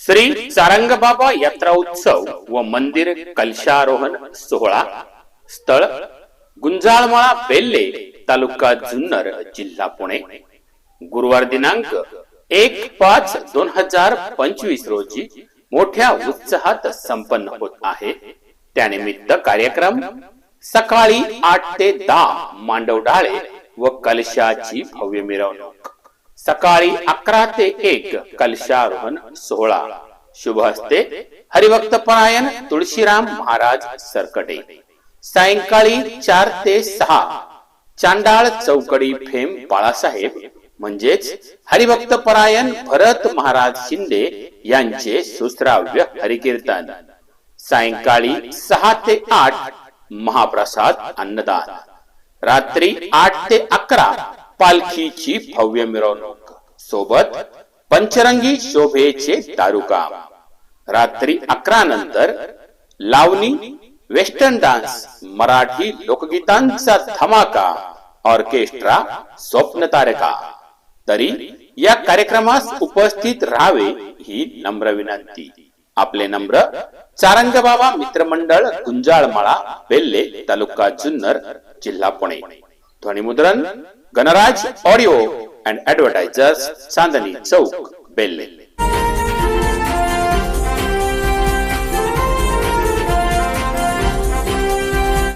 श्री सारंगबाबा यात्रा उत्सव व मंदिर कलशारोहण सोहळा स्थळ गुंजाळमाळा बेल्ले तालुका जुन्नर जिल्हा पुणे. गुरुवार दिनांक एक पाच दोन हजार पंचवीस रोजी मोठ्या उत्साहात संपन्न होत आहे. त्यानिमित्त कार्यक्रम सकाळी आठ ते दहा मांडवडाळे व कलशाची भव्य मिरवणूक. सकाळी अकरा ते एक कलशारोहण सोहळा. शुभ हस्ते हरिभक्त परायण तुळशीराम महाराज सरकटे. सायंकाळी चार ते सहा चांडाळ चौकडी फेम बाळासाहेब म्हणजेच हरिभक्त परायण भरत महाराज शिंदे यांचे सुश्राव्य हरिकीर्तन. सायंकाळी सहा ते आठ महाप्रसाद अन्नदान. रात्री आठ ते अकरा पालखीची भव्य मिरवणूक. सोबत पंचरंगी शोभेचे दारुकाम. रात्री अकरा नंतर लावणी वेस्टर्न डान्स मराठी लोकगीतांचा धमाका ऑर्केस्ट्रा स्वप्न तारका. तरी या कार्यक्रमास उपस्थित राहावे ही नम्र विनंती. आपले नम्र चारंगबाबा मित्रमंडळ गुंजाळमाळा बेल्ले तालुका जुन्नर जिल्हा पुणे. ध्वनिमुद्रण Ganaraj Audio and Advertisers, Chandani Chowk, Delhi.